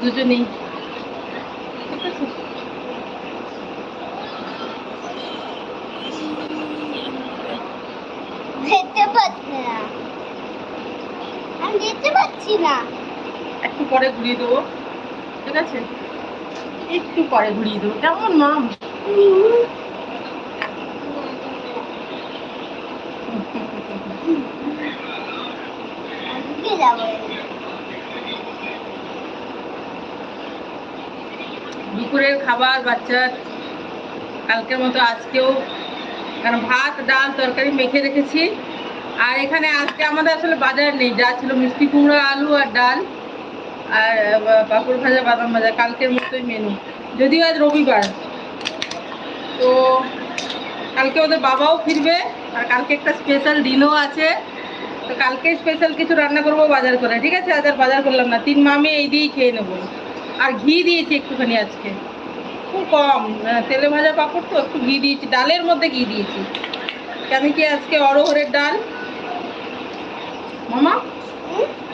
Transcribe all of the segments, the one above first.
দুজনেই যেতে পারছি না। আমি যেতে পারছি না। একটু পরে ঘুরিয়ে দেবো। ঠিক আছে? একটু পরে ঘুরিয়ে দেবো। কেমন আজকে যাব। দুপুরের খাবার, বাচ্চার কালকের মতো আজকেও কারণ ভাত, ডাল, তরকারি মেখে রেখেছি। আর এখানে আজকে আমাদের আসলে বাজার নেই, যা ছিল মিষ্টি কুমড়ো, আলু আর ডাল আর পাঁপড় ভাজা, বাদাম ভাজা, কালকের মতোই মেনু যদিও আজ রবিবার। তো কালকে ওদের বাবাও ফিরবে, আর কালকে একটা স্পেশাল দিনও আছে। তো কালকে স্পেশাল কিছু রান্না করব বাজার করে। ঠিক আছে, আজ আর বাজার করলাম না। তিন মামে এই দিয়েই খেয়ে নেব। আর ঘি দিয়েছি একটুখানি আজকে। খুব কম তেলে ভাজা পাঁপড় তো, একটু ঘি দিয়েছি, ডালের মধ্যে ঘি দিয়েছি। কেন কি আজকে অরহরের ডাল? মামা,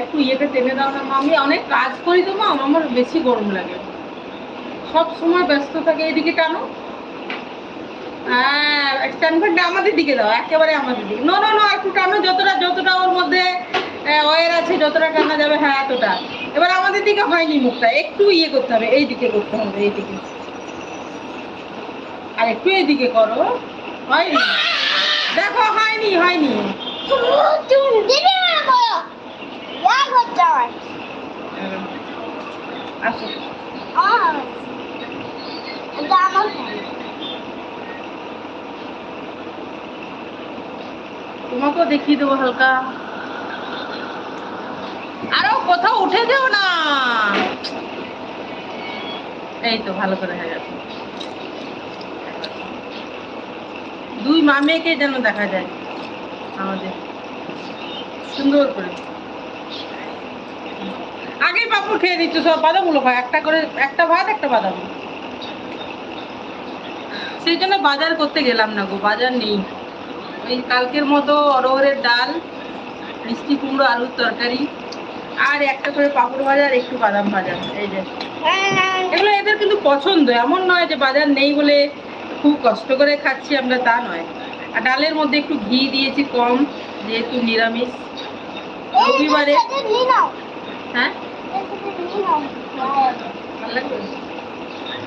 একটু ইয়েতে টেনে দাও না আমি অনেক কাজ করি তো মা, আমার বেশি গরম লাগে। সব সময় ব্যস্ত থাকে, এদিকে টানো। হ্যাঁ আমাদের দিকে দাও, একেবারে আমাদের দিকে। নো নো একটু টানো, যতটা যতটা ওর মধ্যে ওয়ার আছে, যতটা টানা যাবে হ্যাঁ এতটা। এবার আমাদের দিকে হয়নি মুখটা, একটু ইয়ে করতে হবে এই দিকে করতে হবে, এইদিকে। আর একটু এদিকে করো। হয়নি। দেখো, হয়নি হয়নি। হয়। তোমাকেও দেখিয়ে দেবো হালকা। আরও কোথাও উঠে যেও না। এই তো, ভালো করে হয়ে গেছে। দুই মামেকে যেন দেখা যায় আমাদের। সুন্দর করে। আগে পাপড় খেয়ে দিচ্ছ, সব বাদামগুলো হয় একটা করে, একটা ভাত, একটা বাদাম সেই জন্য বাজার করতে গেলাম না গো, বাজার নেই। ওই কালকের মতো অরহরের ডাল, মিষ্টি কুমড়ো, আলুর তরকারি, আর একটা করে পাঁপড় ভাজা আর একটু বাদাম ভাজা। এই যে। এগুলো এদের কিন্তু পছন্দ, এমন নয় যে বাজার নেই বলে খুব কষ্ট করে খাচ্ছি আমরা, তা নয়। আর ডালের মধ্যে একটু ঘি দিয়েছি কম, যেহেতু নিরামিষ। রবিবারে হ্যাঁ?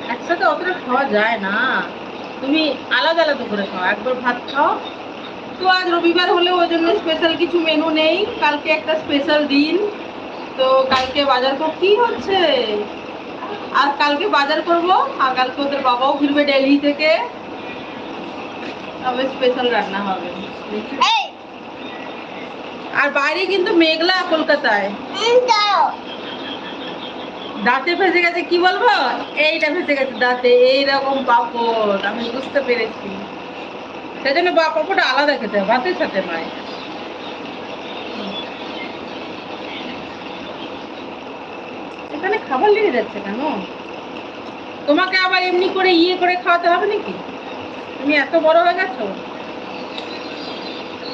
একসাথে অতটা খাওয়া যায় না। তুমি আলাদা আলাদা করে খাও, একবার ভাত খাও। তো আজ রবিবার হলেও ওই জন্য স্পেশাল কিছু মেনু নেই। কালকে একটা স্পেশাল দিন। তো কালকে বাজার কর কি হচ্ছে? আর কালকে বাজার করব আর কালকে ওদের বাবাও ফিরবে দিল্লি থেকে। তবে স্পেশাল রান্না হবে। আর বাইরে কিন্তু মেঘলা কলকাতায়। দাঁতে ফেসে গেছে কি বলব? এইটা ফেসে গেছে দাঁতে এইরকম পাপড় আমি বুঝতে পেরেছি। সেজন্য পাপড়টা আলাদা খেতে হবে ভাতের সাথে নয়। এখানে খাবার লেগে যাচ্ছে কেন? তোমাকে আবার এমনি করে ইয়ে করে খাওয়াতে হবে নাকি? তুমি এত বড় হয়ে গেছো।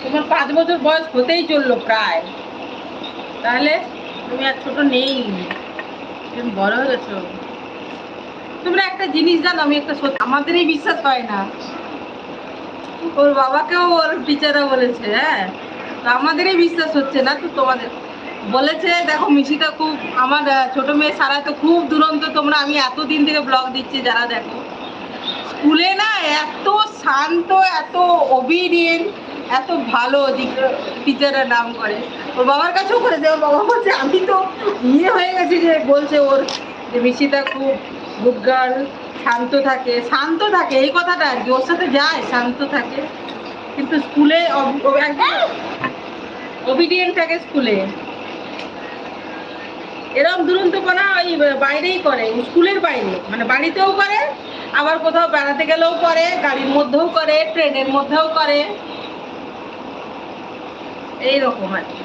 তোমার পাঁচ বছর বয়স হতেই চলল প্রায়। তাহলে তুমি আর ছোট নেই। তুমি বড় হয়ে গেছো। তোমরা একটা জিনিস জানো, আমি একটা সত্যি আমাদেরই বিশ্বাস হয় না। ওর বাবাকেও ওর টিচাররা বলেছে হ্যাঁ? তো আমাদেরই বিশ্বাস হচ্ছে না, তো তোমাদের বলেছে, দেখো মিশিটা খুব, আমার ছোট মেয়ে সারা তো খুব দুরন্ত, তোমরা আমি এতদিন থেকে ব্লগ দিচ্ছি, যারা দেখো। স্কুলে না এত শান্ত, এত ওবিডিয়েন্ট এত ভালো টিচাররা নাম করে। ওর বাবার কাছেও করেছে, ওর বাবা বলছে, আমি তো ইয়ে হয়ে গেছি যে, বলছে ওর, যে মিশিতা খুব গুড গার্ল শান্ত থাকে। শান্ত থাকে, এই কথাটা আর কি, ওর সাথে যায়, শান্ত থাকে। কিন্তু স্কুলে একদম ওবিডিয়েন্ট থাকে স্কুলে। এরকম দুরন্তপনা ওই বাইরেই করে স্কুলের বাইরে। মানে বাড়িতেও করে আবার কোথাও বেড়াতে গেলেও করে গাড়ির মধ্যেও করে ট্রেনের মধ্যেও করে। এই রকম আর কি।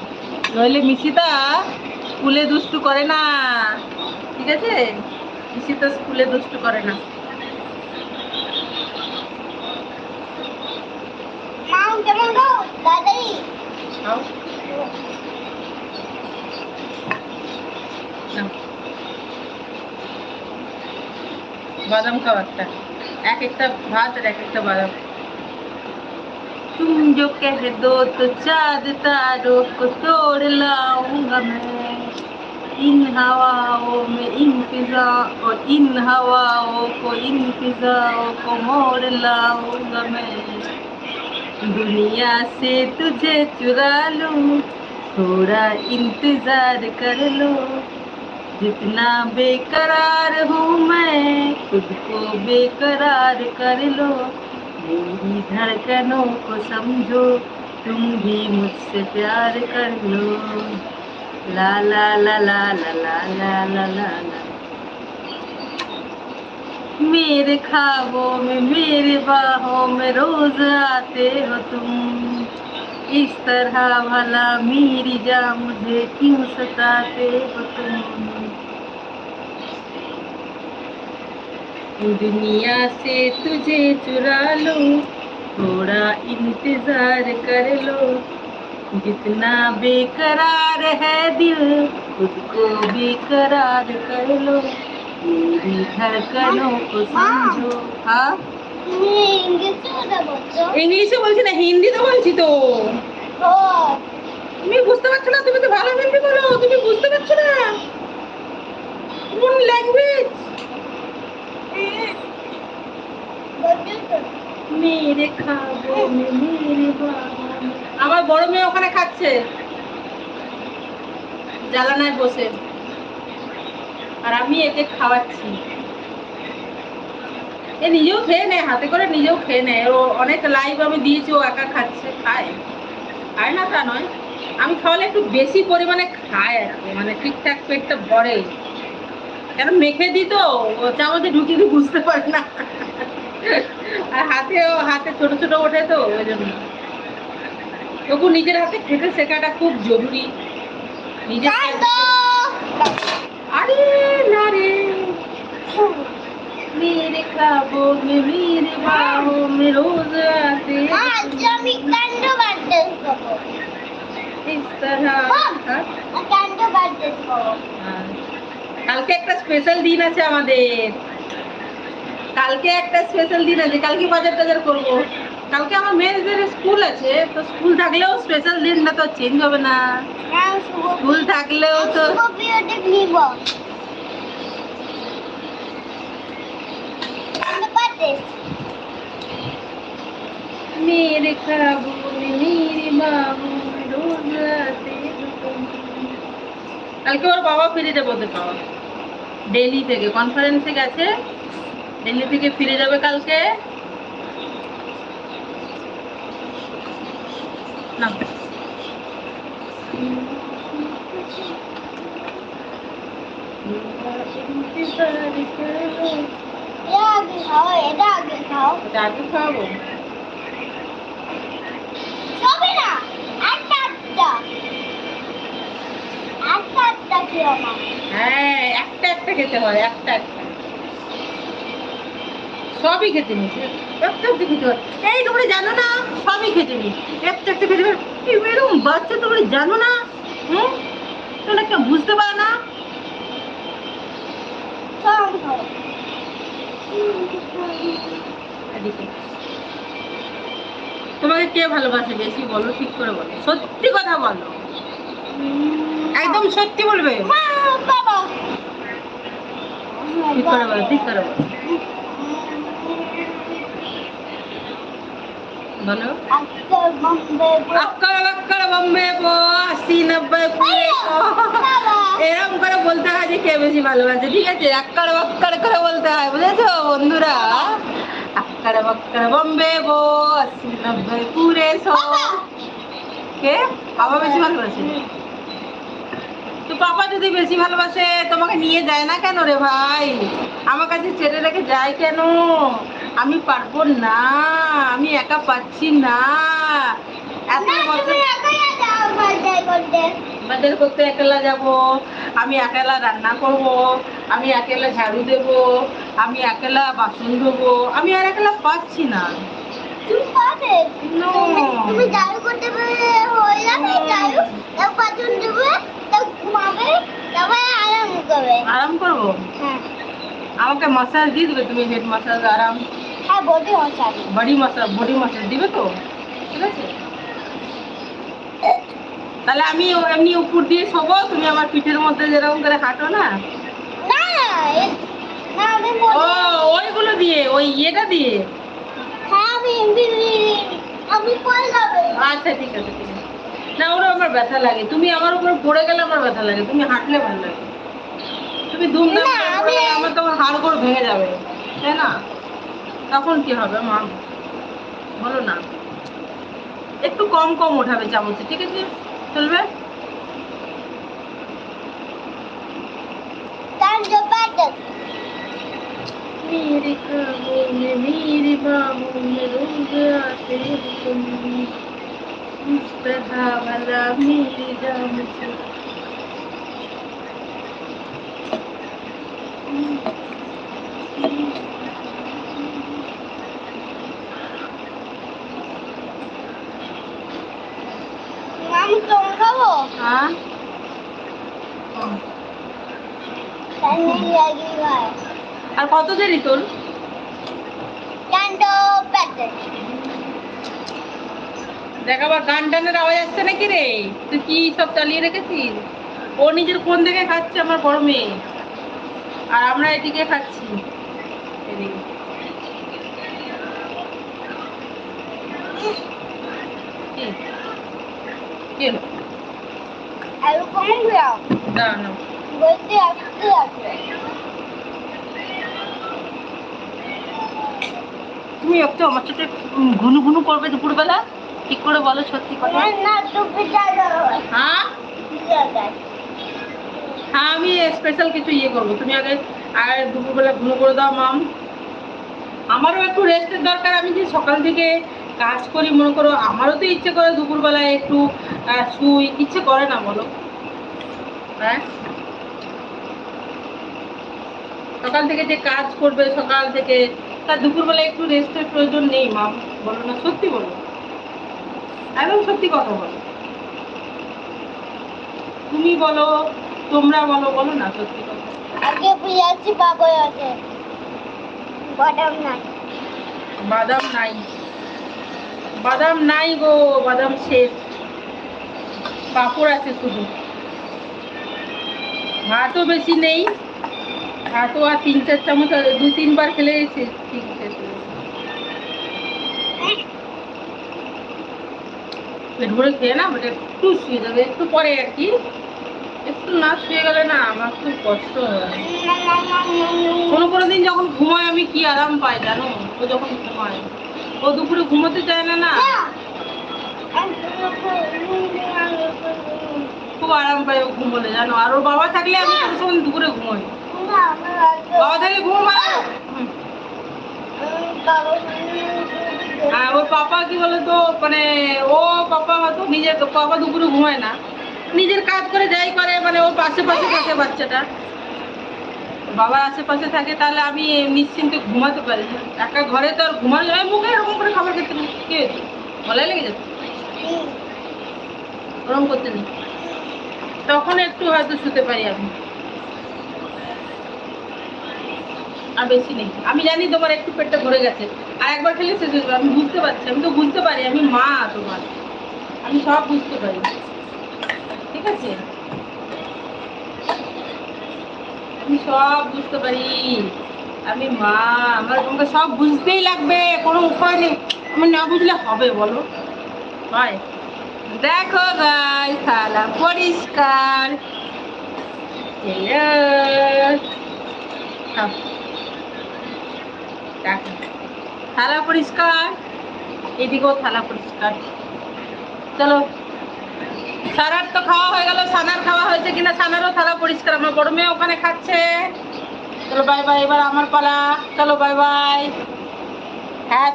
নইলে মিশিতা স্কুলে দুষ্টু করে না। ঠিক আছে? মিশিতা স্কুলে দুষ্টু করে না। দাদাই बादाम का वक्त है एक एक भात और एक एक बादाम तुम जो कह दो तो चाँद तारों को तोड़ लाऊँगा मैं। इन हवाओं में इन फिजा और इन हवाओं को, इन फिजाओं को मोड़ लाऊँगा मैं। दुनिया से तुझे चुरा लूँ, थोड़ा इंतज़ार कर लो। जितना बेकरार हूँ मैं खुद को बेकरार कर लो। मेरी धड़कनों को समझो, तुम भी मुझसे प्यार कर लो। ला ला ला ला ला ला ला ला ला ला। मेरे खाबों में, मेरे बाहों में रोज आते हो तुम। इस तरह भला मेरी जा मुझे क्यों सताते हो तुम? दुनिया से तुझे चुरा लो थोड़ा इंतजार कर लो जितना बेकरार है दिल खुद को बेकरार कर लो मेरी धड़कनों को समझो हाँ তুমি ইংরেজি কথা বলছো ইংলিশে বলছি না হিন্দিতে বলছি তো ও তুমি বুঝতে পারছো না তুমি তো ভালো হিন্দি বলো তুমি বুঝতে পারছো না কোন ল্যাঙ্গুয়েজ বলছো তো আমার বড় মেয়ে ওখানে খাচ্ছে। জ্বালানায় বসে। আর আমি একে খাওয়াচ্ছি। এ নিজেও খেয়ে নেয়, হাতে করে নিজেও খেয়ে নেয়। ও অনেক লাইভ আমি দিয়েছি, ও একা খাচ্ছে, খায়। খায় না তা নয়। আমি খাওয়ালে একটু বেশি পরিমাণে খায় আর মানে ঠিকঠাক পেটটা ভরে। কেন মেখে দিই তো ও চামচে ঢুকিয়ে দিই বুঝতে পারে না আর হাতে ও হাতে ছোট ছোট ওঠে তো ওই জন্য তবু নিজের হাতে খেতে শেখাটা খুব জরুরি নিজের কান্দ আরে না রে मेरे ख्वाबों में मेरे बाहों में रोज आते আজ আমি কান্দ বাড়তে করবো इस तरह মম। হ্যাঁ? কান্দ বাড়তে করবো হ্যাঁ। কালকে একটা স্পেশাল দিন আছে আমাদের। কালকে একটা স্পেশাল দিন আছে কালকে বাজার টাজার করব। কালকে আমার মেয়েদের স্কুল আছে তো স্কুল থাকলেও স্পেশাল দিনটা তো চেঞ্জ হবে না। স্কুল থাকলেও তো মেরে খাব মেরে বাবু রোজ রাতে কালকে ওর বাবা ফিরে যাব ওদের বাবা। দিল্লি থেকে কনফারেন্সে গেছে। দিল্লি থেকে ফিরে যাবে কালকে। না। খাওয়াবো। না একটা একটা একটা একটা খেও না হ্যাঁ একটা একটা খেতে হয় একটা একটা। সবই খেতে নিস। একটা একটা খেতে হয়। এই তোমরা জানো না? সবই খেতে নিস। একটা একটা খেতে হয়। এরকম বাচ্চা তোমরা জানো না? হুম? তোমরা কেউ বুঝতে পারো না। তোমাকে কে ভালোবাসে বেশি বলো ঠিক করে বলো। সত্যি কথা বলো। একদম সত্যি বলবে? করে বলতে হয় যে কে বেশি ভালোবাসে। ঠিক আছে আক্কর আক্কর করে বলতে হয়, বুঝেছ বন্ধুরা? বম্বে পো আশি নব্বই কে? বাবা বেশি ভালোবাসে। পাপা যদি বেশি ভালোবাসে তোমাকে নিয়ে যায় না কেন রে ভাই? আমার কাছে ছেড়ে রেখে যায় কেন? আমি পারব না আমি একা পাচ্ছি না। এত বছর বাজার করতে একলা যাব আমি একলা রান্না করব আমি একলা ঝাড়ু দেব আমি একলা বাসন ধোবো আমি আর একলা পাচ্ছি না। তুমি পারবে? তুমি- তুমি করতে হয়ে যাবে জারু তাও পাচন দেবে তাও ঘুমাবে তারপরে আরাম করবে। আরাম করব? হ্যাঁ। আমাকে মাসাজ দিয়ে দেবে তুমি হেড মাসাজ আরাম? হ্যাঁ বডি মাসাজ বডি মাসাজ দিবে তো? ঠিক আছে? তাহলে আমি এমনি উপর দিয়ে শোবো তুমি আমার পিঠের মধ্যে যেরকম করে হাঁটো না? ও ওইগুলো দিয়ে ওই ইয়েটা দিয়ে? আমি আমি পরে যাবে আচ্ছা ঠিক আছে ঠিক আছে। না ওরা আমার ব্যথা লাগে। তুমি আমার উপর পড়ে গেলে আমার ব্যথা লাগে। তুমি হাঁটলে ভালো লাগে। তুমি দুমদাম না, করে আমি- পড়ে গেলে আমার তোমার হাড় গোড় ভেঙে যাবে। তাই না? তখন কি হবে মা? বলো না। একটু কম কম ওঠাবে চামচে ঠিক আছে? চলবে? मेरे काबू में मेरे बाबू में रूम आते तेरे तुम। मुस्तफ़ा भला मेरी दाम से। কত দেরি তোর টাইম দেখ আবার গান টানের আওয়াজ আসছে নাকি রে? তুই কি সব চালিয়ে রেখেছিস? ও নিজের ফোন থেকে খাচ্ছে আমার বড় মেয়ে। আর আমরা এদিকে খাচ্ছি। এদিকে। কি? কি? হলো? আর কম খাও না না। বলতে আসতে আসতে। তুমি একটু আমার সাথে ঘুনু ঘুনু করবে দুপুরবেলা? ঠিক করে বলো সত্যি কথা। হ্যাঁ? হ্যাঁ আমি স্পেশাল কিছু ইয়ে করব। তুমি আগে আর দুপুরবেলা ঘুনো করে দাও মাম। আমারও একটু রেস্টের দরকার। আমি যে সকাল থেকে কাজ করি মনে করো আমারও তো ইচ্ছে করে দুপুরবেলায় একটু শুই। ইচ্ছে করে না বলো। হ্যাঁ? সকাল থেকে যে কাজ করবে সকাল থেকে তার দুপুরবেলা একটু রেস্টের প্রয়োজন নেই মাম বলো না সত্যি বলো একদম সত্যি কথা বলো। তুমি বলো তোমরা বলো বলো না সত্যি কথা। আগে পিয়াছি বাবা আছে। বডম নাই। বাদাম নাই। বাদাম নাই গো বাদাম শেষ। পাপড় আছে শুধু। ভাতও বেশি নেই। আর তিন চার চামচ দু খেলে ঠিক শেষ। পেট ভরে খেয়ে না ওটা একটু শুয়ে যাবে, একটু পরে আর কি। একটু না শুয়ে গেলে না আমার খুব কষ্ট কোনো কোনো দিন যখন ঘুমায়, আমি কি আরাম পাই জানো? ও যখন ঘুমায়, ও দুপুরে ঘুমোতে চায় না না। খুব আরাম পাই ও ঘুমোলে, জানো? আর ওর বাবা থাকলে আমি সবসময় দুপুরে ঘুমোই। মানে ও পাপা ঘুমায় না। নিজের কাজ করে মানে ওর থাকে বাবার আশেপাশে থাকে, তাহলে আমি নিশ্চিন্তে ঘুমাতে পারি একা ঘরে তো আর ঘুমানো যায় মুখে এরকম করে খাবার খেতে কি হয়েছে? লেগে যাচ্ছে? ওরকম করতে নেই। তখন একটু হয়তো শুতে পারি আমি। আর বেশি নেই। আমি জানি তোমার একটু পেটটা ভরে গেছে। আর একবার খেলে শেষ হয়ে যাবে। আমি বুঝতে পারছি। আমি তো বুঝতে পারি। আমি মা তোমার। আমি সব বুঝতে পারি। ঠিক আছে? আমি সব বুঝতে পারি। আমি মা। আমার তোমাকে সব বুঝতেই লাগবে। কোনো উপায় নেই। আমার না বুঝলে হবে, বলো। হয়। দেখো গাই থালা পরিষ্কার। Hello. থালা পরিষ্কার? এদিকেও থালা পরিষ্কার। চলো সারার তো খাওয়া হয়ে গেল সানার খাওয়া হয়েছে কিনা সানারও থালা পরিষ্কার, আমার বড় মেয়ে ওখানে খাচ্ছে। চলো বাই বাই এবার আমার পালা। চলো বাই বাই হ্যাঁ